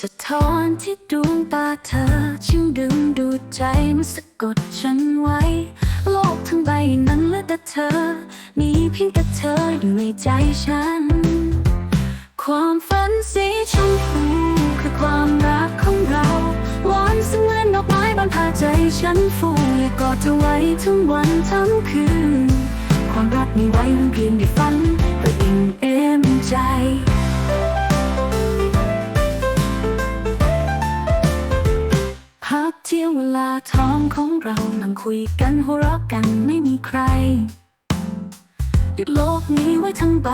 สะท้อนที่ดวงตาเธอช่างดึงดูดใจมันสะกดฉันไว้ โลกทั้งใบนั้นเหลือแต่เธอ มีเพียงแต่เธออยู่ในใจฉัน ความฝันสีชมพูคือความรักของเราหวานเสมือนดอกไม้บานพาใจฉันฟูอยากกอดเธอไว้ทั้งวันทั้งคืน ความรักมีไว้เพียงได้ฝัน ของเรานั่งคุยกันหัวเราะกันไม่มีใครหยุดโลกนี้ไว้ทั้งใบ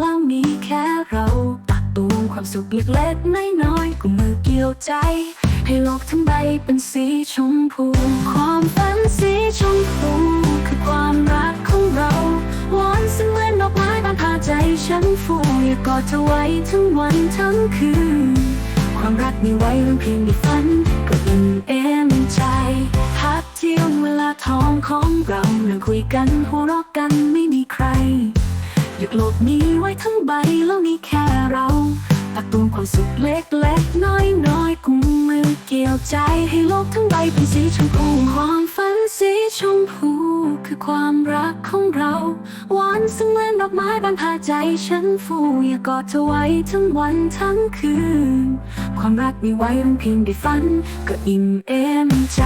แล้วมีแค่เราตักตวงความสุขเล็กๆน้อยๆกุมมือเกี่ยวใจ ให้โลกทั้งใบเป็นสีชมพู ความฝันสีชมพูคือความรักของเราหวานเสมือนดอกไม้บานพาใจฉันฟูอยากกอดเธอไว้ทั้งวันทั้งคืน ความรักมีไว้เพียงในฝัน ทองของเรานั่งคุยกันหัวเราะกันไม่มีใครหยุดโลกนี้ไว้ทั้งใบแล้วมีแค่เราตักตวงความสุขเล็กๆน้อยๆกุมมือเกี่ยวใจให้โลกทั้งใบเป็นสีชมพูความฝันสีชมพูคือความรักของเราหวานเสมือนดอกไม้บานพาใจฉันฟูอยากกอดเธอไว้ทั้งวันทั้งคืน ความรักมีไว้เพียงได้ฝันก็อิ่มเอมใจ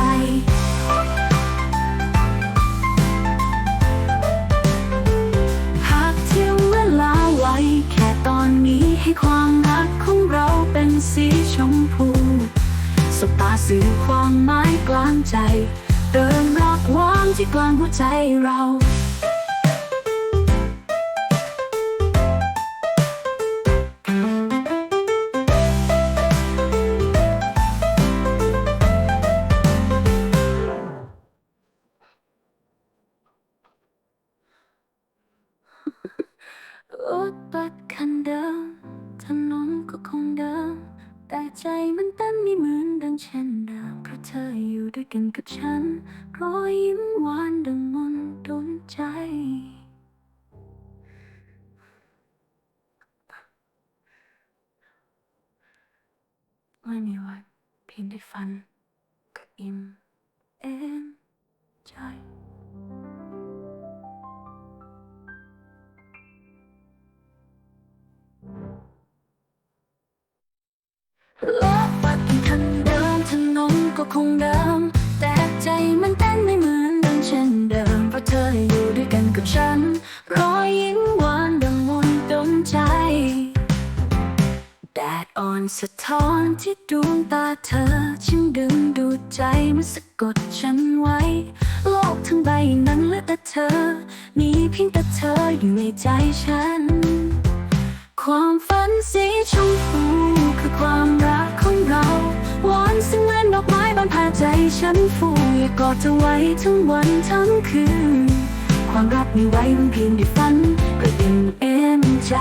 ให้ความรักของเราเป็นสีชมพูสบตาสื่อความหมายกลางใจ เติมรักหวานที่กลางหัวใจเราร ใจมันเต้นไม่เหมือนดังเช่นเดิมเพราะเธออยู่ด้วยกันกับฉัน รอยยิ้มหวานดังมนต์ดนใจไม่มีวันเพียงได้ฝันก็อิ่มเอมใจ คงเดิม แต่ใจมันเต้นไม่เหมือนเดังเช่นเดิม เพราะเธออยู่ด้วยกันกับฉัน รอยยิ้มหวานดังมนต์ดนใจ แดดอ่อนสะท้อนที่ดวงตาเธอช่างดึงดูดใจมันสะกดฉันไว้ โลกทั้งใบนั้นเหลือแต่เธอ มีเพียงแต่เธออยู่ในใจฉัน ความฝันสีชมพู ให้ฉันฟูอยากอดเธอไว้ทั้งวันทั้งคืน ความรักมีไว้มันเพียงได้ฝันก็อิ่มเอมใจ